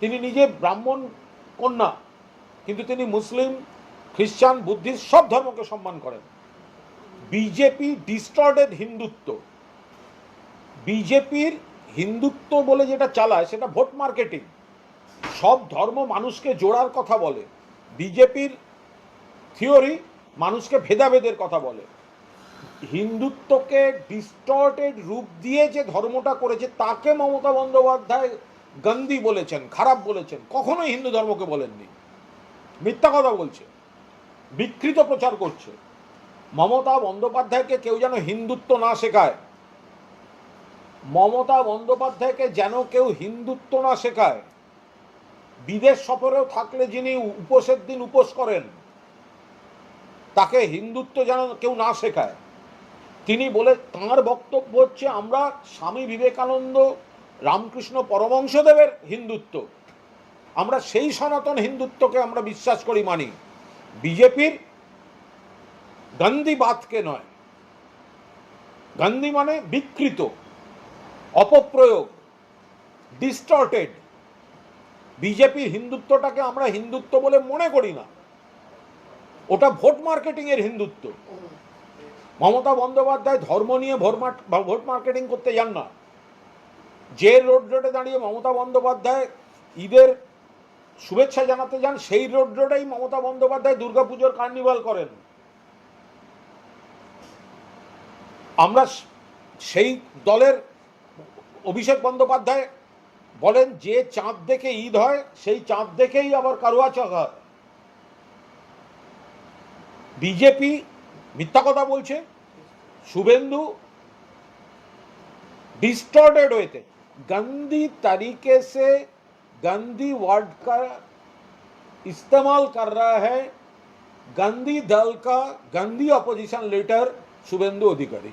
তিনি নিজে ব্রাহ্মণ কন্যা, কিন্তু তিনি মুসলিম খ্রিস্টান বুদ্ধিস্ট, সব ধর্মকে সম্মান করেন। BJP distorted Hindutva. বিজেপির হিন্দুত্ব বলে যেটা চালায়, সেটা ভোট মার্কেটিং। সব ধর্ম মানুষকে জোড়ার কথা বলে। বিজেপির থিওরি মানুষকে ভেদাভেদের কথা বলে। হিন্দুত্বকে ডিস্টর্টেড রূপ দিয়ে যে ধর্মটা করেছে, তাকে মমতা বন্দ্যোপাধ্যায় গন্দি বলেছেন, খারাপ বলেছেন, কখনোই হিন্দু ধর্মকে বলেননি। মিথ্যা কথা বলছে, বিকৃত প্রচার করছে। মমতা বন্দ্যোপাধ্যায়কে কেউ যেন হিন্দুত্ব না শেখায়। মমতা বন্দ্যোপাধ্যায়কে যেন কেউ হিন্দুত্ব না শেখায়। বিদেশ সফরেও থাকলে যিনি উপোসের দিন উপোস করেন, তাকে হিন্দুত্ব যেন কেউ না শেখায়। তিনি বলে, তাঁর বক্তব্য হচ্ছে, আমরা স্বামী বিবেকানন্দ রামকৃষ্ণ পরমংশদেবের হিন্দুত্ব। আমরা সেই সনাতন হিন্দুত্বকে আমরা বিশ্বাস করি মানি। বিজেপির গান্ধীবাদকে নয়। গান্ধী মানে বিকৃত, অপপ্রয়োগ ডিস্টর্টেড বিজেপির হিন্দুত্বটাকে আমরা হিন্দুত্ব বলে মনে করি না। ওটা ভোট মার্কেটিং এর হিন্দুত্ব। মমতা বন্দ্যোপাধ্যায় ধর্ম নিয়ে ভোট ভোট মার্কেটিং করতে যান না। যে রোড রোডে দাঁড়িয়ে মমতা বন্দ্যোপাধ্যায় ঈদের শুভেচ্ছা জানাতে যান, সেই রোড রোডেই মমতা বন্দ্যোপাধ্যায় দুর্গাপুজোর কার্নিভাল করেন। আমরা সেই দলের অভিষেক বন্দ্যোপাধ্যায় বলেন, যে চাঁদ দেখে ঈদ হয়, সেই চাঁদ দেখেই আবার কারুয়া চক হয় বিজেপি মিথ্যা কথা বলছে, শুভেন্দু ডিস্টর্টেড হয়েছে। गंदी तरीके से गंदी वर्ड का इस्तेमाल कर रहा है गंदी दल का, गंदी अपोजिशन लीडर शुभेंदु अधिकारी।